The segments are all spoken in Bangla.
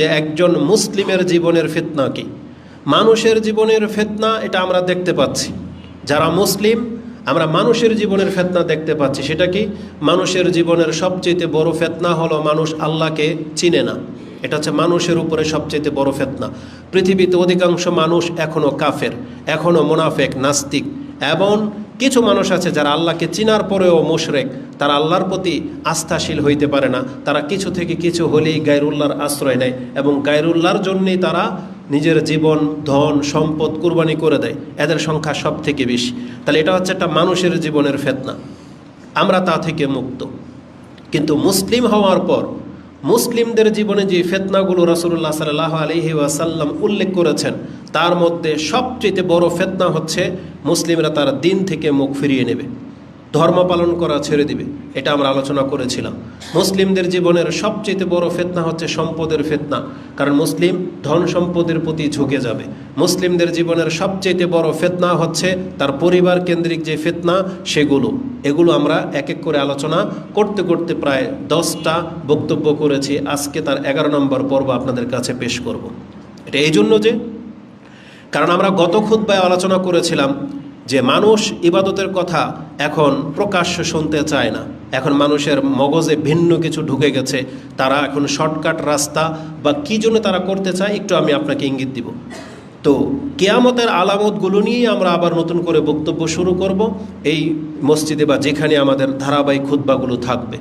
যে একজন মুসলিমের জীবনের ফিতনা কি? মানুষের জীবনের ফেতনা এটা আমরা দেখতে পাচ্ছি। যারা মুসলিম, আমরা মানুষের জীবনের ফেতনা দেখতে পাচ্ছি। সেটা কি? মানুষের জীবনের সবচেয়ে বড় ফেতনা হলো মানুষ আল্লাহকে চিনে না। এটা হচ্ছে মানুষের উপরে সবচেয়ে বড় ফেতনা। পৃথিবীতে অধিকাংশ মানুষ এখনও কাফের এখনও মোনাফেক, নাস্তিক এবং কিছু মানুষ আছে যারা আল্লাহকে চিনার পরেও মুশরেক। তারা আল্লাহর প্রতি আস্থাশীল হইতে পারে না। তারা কিছু থেকে কিছু হলেই গায়রুল্লাহর আশ্রয় নেয় এবং গায়রুল্লাহর জন্যেই তারা নিজের জীবন, ধন, সম্পদ কুরবানি করে দেয়। এদের সংখ্যা সব থেকে বেশি। তাহলে এটা হচ্ছে একটা মানুষের জীবনের ফেতনা। আমরা তা থেকে মুক্ত। কিন্তু মুসলিম হওয়ার পর মুসলিমদের জীবনে যে ফেতনাগুলো রাসুল্লাহ সাল্লাহ আলহি ওয়াসাল্লাম উল্লেখ করেছেন, তার মধ্যে সবচেয়ে বড় ফেতনা হচ্ছে মুসলিমরা তার দিন থেকে মুখ ফিরিয়ে নেবে। ধর্ম পালন করা ছেড়ে দিবে। এটা আমরা আলোচনা করেছিলাম। মুসলিমদের জীবনের সবচেয়ে বড় ফেতনা হচ্ছে সম্পদের ফেতনা, কারণ মুসলিম ধন সম্পদের প্রতি ঝুঁকে যাবে। মুসলিমদের জীবনের সবচেয়ে বড় ফেতনা হচ্ছে তার পরিবার কেন্দ্রিক যে ফেতনা, সেগুলো। এগুলো আমরা এক এক করে আলোচনা করতে করতে প্রায় দশটা বক্তব্য করেছি। আজকে তার এগারো নম্বর পর্ব আপনাদের কাছে পেশ করব। এটা এই জন্য যে, কারণ আমরা গত খুদ্ায় আলোচনা করেছিলাম যে মানুষ ইবাদতের কথা এখন প্রকাশ্য শুনতে চায় না। এখন মানুষের মগজে ভিন্ন কিছু ঢুকে গেছে। তারা এখন শর্টকাট রাস্তা বা কী জন্য তারা করতে চায় একটু আমি আপনাকে ইঙ্গিত দিব। তো কেয়ামতের আলামতগুলো নিয়েই আমরা আবার নতুন করে বক্তব্য শুরু করব। এই মসজিদে বা যেখানে আমাদের ধারাবাহিক খুদ্বাগুলো থাকবে।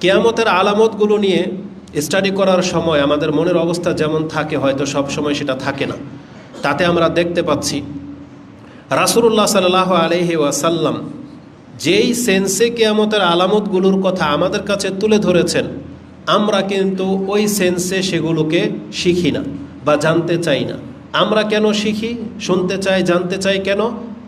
কেয়ামতের আলামতগুলো নিয়ে স্টাডি করার সময় আমাদের মনের অবস্থা যেমন থাকে, হয়তো সব সময় সেটা থাকে না। তাতে আমরা দেখতে পাচ্ছি রাসুল্লাহ সাল্লাহ আলহি ওয়াসাল্লাম যেই সেন্সে কেয়ামতের আলামতগুলোর কথা আমাদের কাছে তুলে ধরেছেন, আমরা কিন্তু ওই সেন্সে সেগুলোকে শিখি না বা জানতে চাই না। আমরা কেন শিখি? শুনতে চাই, জানতে চাই কেন?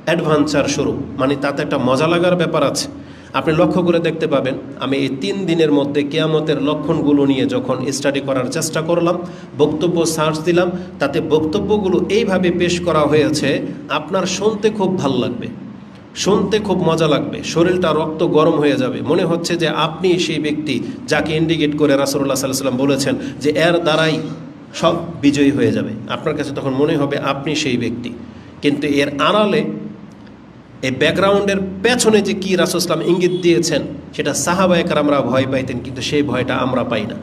অ্যাডভেঞ্চার শুরু। মানে তাতে একটা মজা লাগার ব্যাপার আছে। আপনি লক্ষ্য করে দেখতে পাবেন। আমি এই তিন দিনের মধ্যে কেয়ামতের লক্ষণগুলো নিয়ে যখন স্টাডি করার চেষ্টা করলাম, বক্তব্য সার্চ দিলাম, তাতে বক্তব্যগুলো এইভাবে পেশ করা হয়েছে, আপনার শুনতে খুব ভালো লাগবে। শুনতে খুব মজা লাগবে। শরীরটা রক্ত গরম হয়ে যাবে। মনে হচ্ছে যে আপনি সেই ব্যক্তি যাকে ইন্ডিকেট করে রাসুল্লাহ সাল্লাহ সাল্লাম বলেছেন যে এর দ্বারাই সব বিজয়ী হয়ে যাবে। আপনার কাছে তখন মনে হবে আপনি সেই ব্যক্তি। কিন্তু এর আড়ালে এই ব্যাকগ্রাউন্ডের পেছনে যে কী রাসুসলাম ইঙ্গিত দিয়েছেন, সেটা সাহাবায়কার আমরা ভয় পাইতেন, কিন্তু সেই ভয়টা আমরা পাই না।